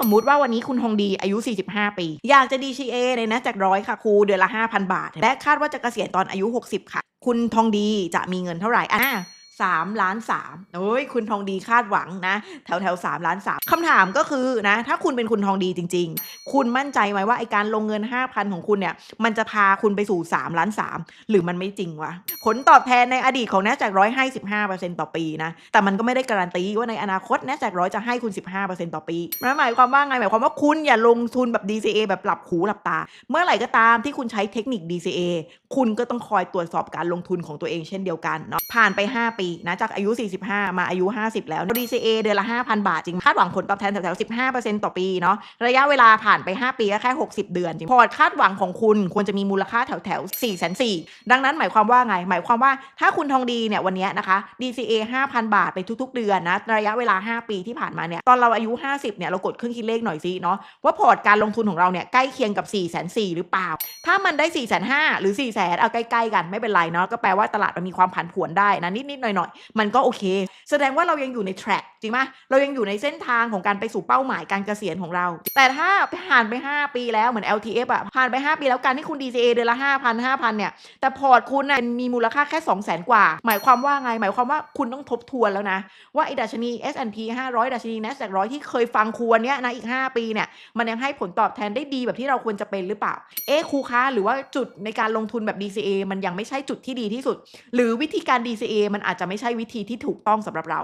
สมมุติว่าวันนี้คุณทองดีอายุ 45 ปี อยากจะ DCA เลยนะจากร้อยค่ะครูเดือนละ 5,000 บาท และคาดว่าจะเกษียณตอนอายุ 60 ค่ะ คุณทองดีจะมีเงินเท่าไหร่อะสามล้านสามโอ้ยคุณทองดีคาดหวังนะ แถวแถวสามล้านสามคำถามก็คือนะ ถ้าคุณเป็นคุณทองดีจริง ๆ คุณมั่นใจไหมว่าไอการลงเงิน 5,000 ของคุณเนี่ย มันจะพาคุณไปสู่ 3 ล้าน 3 หรือมันไม่จริงวะผลตอบแทนในอดีตของ n a s d a q ร้อยให้15%ต่อปีนะ แต่มันก็ไม่ได้การันตีว่าในอนาคต n a s d a q ร้อยจะให้คุณ 15%ต่อปีนั่นหมายความว่าไง หมายความว่าคุณอย่าลงทุนแบบ DCA แบบหลับหูหลับตา เมื่อไหร่ก็ตามที่คุณใช้เทคนิค DCA คุณก็ต้องคอยตรวจสอบการลงทุนของตัวเองเช่นเดียวกันเนาะ ผ่านไป 5 ปีนะ จากอายุ 45 มาอายุ 50 แล้ว DCA เดือนละ 5,000 บาทจริง คาดหวังผลตอบแทนแถวๆ15%ต่อปีเนาะ ระยะเวลาผ่านไป 5 ปีก็แค่ 60 เดือนจริง พอร์ตคาดหวังของคุณควรจะมีมูลค่าแถวแถวๆ4 4 0 0 0ดังนั้นหมายความว่าไงหมายความว่าถ้าคุณทองดีเนี่ยวันนี้นะคะ DCA 5,000 บาทไปทุก ๆ เดือนนะระยะเวลา 5 ปีที่ผ่านมาเนี่ยตอนเราอายุ 50เนี่ยเรากดเครื่องคิดเลขหน่อยซิเนาะว่าพอร์ตการลงทุนของเราเนี่ยใกล้เคียงกับ 4 4 0 0 0หรือเปล่า ถ้ามันได้ 4 5 0 0 0หรือ 4 0 0 0 0เอาใกล้ๆกันไม่เป็นไรเนาะก็แปลว่าตลาดมันมีความผันผวนได้นะนิดๆหน่อยๆมันก็โอเค แสดงว่าเรายังอยู่ในแทร็กจริงไหมเรายังอยู่ในเส้นทางของการไปสู่เป้าหมายการเกษียณของเรา แต่ถ้าผ่านไป 5 ปีแล้วเหมือน LTF อะผ่านไป 5 ปีแล้วการที่คุณ DCA เดือนละ5,000 5,000เนี่ยแต่พอร์ตคุณน่ะมีมูลค่าแค่ 2 0 0 0 0 0กว่า หมายความว่าไง หมายความว่าคุณต้องทบทวนแล้วนะ ว่าไอ้ดัชนี S&P 500 ดัชนี NASDAQ 100 ที่เคยฟังครูเนี้ยนะอีก 5 ปีเนี่ย มันยังให้ผลตอบแทนได้ดีแบบที่เราควรจะเป็นหรือเปล่า เอ๊ครูคะหรือว่าจุดในการลงทุนแบบ DCA มันยังไม่ใช่จุดที่ดีที่สุด หรือวิธีการ DCA มันอาจจะไม่ใช่วิธีที่ถูกต้องสำหรับเรา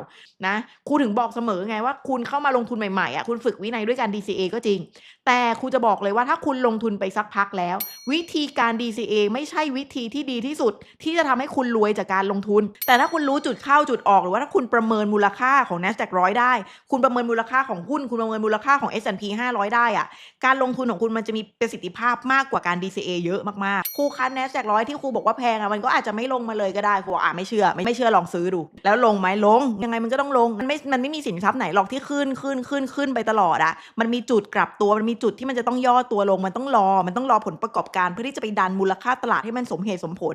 นะครูถึงบอกเสมอไงว่าคุณเข้ามาลงทุนใหม่ๆอะคุณฝึกวินัยด้วยการ DCA ก็จริง แต่ครูจะบอกเลยว่าถ้าคุณลงทุนไปสักพักแล้ว วิธีการ DCA ไม่ใช่วิธีที่ดีที่สุด ที่จะทำให้คุณรวยจากการลงทุน แต่ถ้าคุณรู้จุดเข้าจุดออก หรือว่าถ้าคุณประเมินมูลค่าของ NASDAQ ร้อยได้ คุณประเมินมูลค่าของหุ้น คุณประเมินมูลค่าของ S&P 500 ได้อะการลงทุนของคุณมันจะมีประสิทธิภาพมากกว่าการ DCA เยอะมากๆครูคัน NASDAQ ร้อยที่ครูบอกว่าแพงอะมันก็อาจจะไม่ลงมาเลยก็ได้ครูบอกอะไม่เชื่อไม่ไม่เชื่อลองซื้อดู แล้วลงไหมลง ยังไงมันก็ต้องลงมันไม่มันไม่มีสินทรัพย์ไหนหรอกที่ขึ้นขึ้นขึ้นขึ้นไปตลอดอะมันมีจุดกลับตัวมันมีจุดที่มันจะต้องย่อตัวลงมันต้องรอมันต้องรอผลประกอบการเพื่อที่จะไปดันมูลค่าตลาดให้มันสมเหตุสมผล